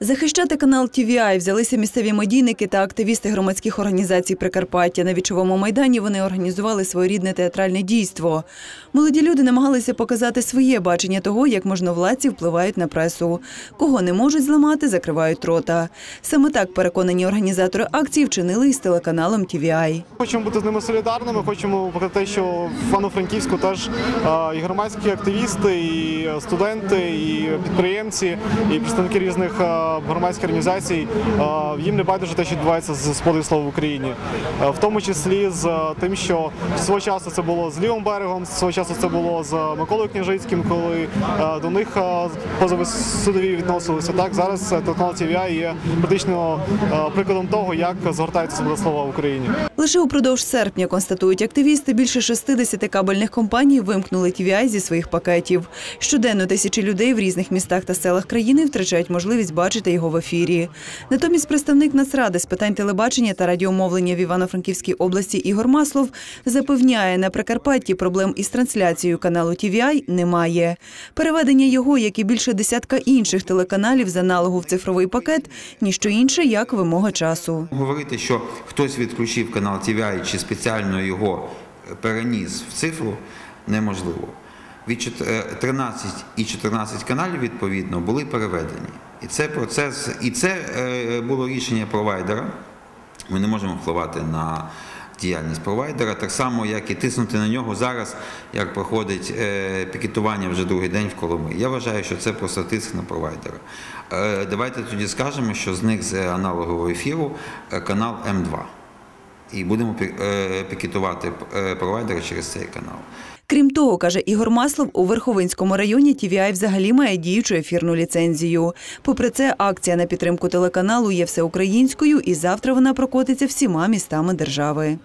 Захищати канал TVI взялися місцеві медійники та активісти громадських організацій Прикарпаття. На вічовому майдані вони організували своєрідне театральне дійство. Молоді люди намагалися показати своє бачення того, як можновладці впливають на пресу. Кого не можуть зламати, закривають рота. Саме так переконані організатори акції вчинили із телеканалом TVI. Хочемо бути з ними солідарними. Хочемо показати, що в Фано-Франківську теж і громадські активісти, і студенти, і підприємці, і представники різних громадських організацій. е, Їм не байдуже те, що відбувається з свободою слова в Україні, Е, в тому числі з е, тим, що свого часу це було з лівим берегом, свого часу це було з Миколою Княжицьким, коли до них позови судові відносилися. Так зараз телеканал TVI є практично прикладом того, як згортається свобода слова в Україні. Лише упродовж серпня, констатують активісти, більше 60 кабельних компаній вимкнули TVI зі своїх пакетів. Щоденно тисячі людей в різних містах та селах країни втрачають можливість бачити його в ефірі. Натомість представник Нацради з питань телебачення та радіомовлення в Івано-Франківській області Ігор Маслов запевняє, на Прикарпатті проблем із трансляцією каналу TVI немає. Переведення його, як і більше десятка інших телеканалів з аналогу в цифровий пакет, ніщо інше, як вимога часу. Говорити, що хтось відключив канал TVI чи спеціально його переніс в цифру, неможливо. Від чот- е, 13 і 14 каналів відповідно були переведені. І це процес, і це е, було рішення провайдера. Ми не можемо впливати на діяльність провайдера, так само, як і тиснути на нього зараз, як проходить е, пікетування вже другий день в Коломиї. Я вважаю, що це просто тиск на провайдера. Е, Давайте тоді скажемо, що з них з аналогового ефіру канал М2. І будемо пікетувати провайдера через цей канал. Крім того, каже Ігор Маслов, у Верховинському районі TVI взагалі має діючу ефірну ліцензію. Попри це, акція на підтримку телеканалу є всеукраїнською, і завтра вона прокотиться всіма містами держави.